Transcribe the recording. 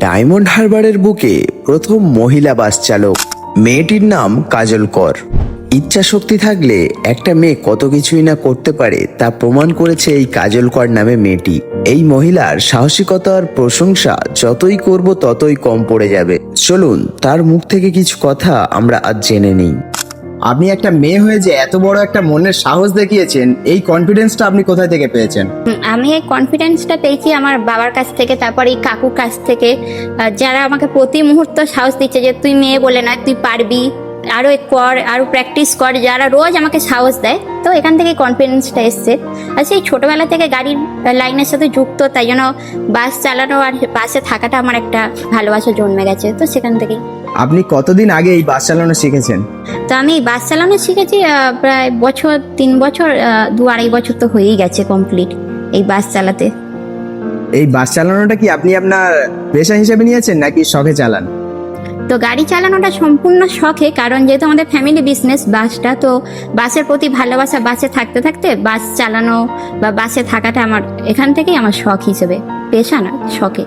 Diamond হারবারের বুকে প্রথম মহিলা বাস চালক। মেয়েটির নাম কাজল কর। ইচ্ছা শক্তি থাকলে একটা মেয়ে কত কিছুই না করতে পারে তা প্রমাণ করেছে এই কাজল কর নামে মেয়েটি। এই মহিলার সাহসিকতার প্রশংসা যতই করব ততই কম পড়ে যাবে। চলুন, তার মুখ থেকে কিছু কথা আমরা আজ জেনে নিই। আপনি একটা মেয়ে হয়ে যে এত বড় একটা মনের সাহস দেখিয়েছেন, এই কনফিডেন্সটা আপনি কোথায় থেকে পেয়েছেন? আমি এই কনফিডেন্সটা পেয়েছি আমার বাবার কাছ থেকে, তারপর এই কাকুর কাছ থেকে। যারা আমাকে প্রতি মুহূর্ত সাহস দিচ্ছে যে তুই মেয়ে বলে না তুই পারবি আরও কর আরও প্র্যাকটিস কর, যারা রোজ আমাকে সাহস দেয়, তো এখান থেকে কনফিডেন্সটা এসছে। আর সেই ছোটোবেলা থেকে গাড়ির লাইনের সাথে যুক্ত, তাই জন্য বাস চালানো আর বাসে থাকাটা আমার একটা ভালোবাসা জন্মে গেছে, তো সেখান থেকেই। আপনি কতদিন আগে এই বাস চালানো শিখেছেন? তো আমি বাস চালানো শিখেছি প্রায় বছর তিন বছর দু আড়াই বছর তো হয়েই গেছে কমপ্লিট এই বাস চালাতে এই বাস চালানোটা কি আপনি আপনার পেশা হিসেবে নিয়েছেন নাকি শখে চালান? তো গাড়ি চালানোটা সম্পূর্ণ শখে কারণ যেহেতু আমাদের ফ্যামিলি বিজনেস বাসটা তো বাসের প্রতি ভালোবাসা বাসে থাকতে থাকতে বাস চালানো বা বাসে থাকাটা আমার এখান থেকেই আমার শখ হিসেবে পেশা না শখে।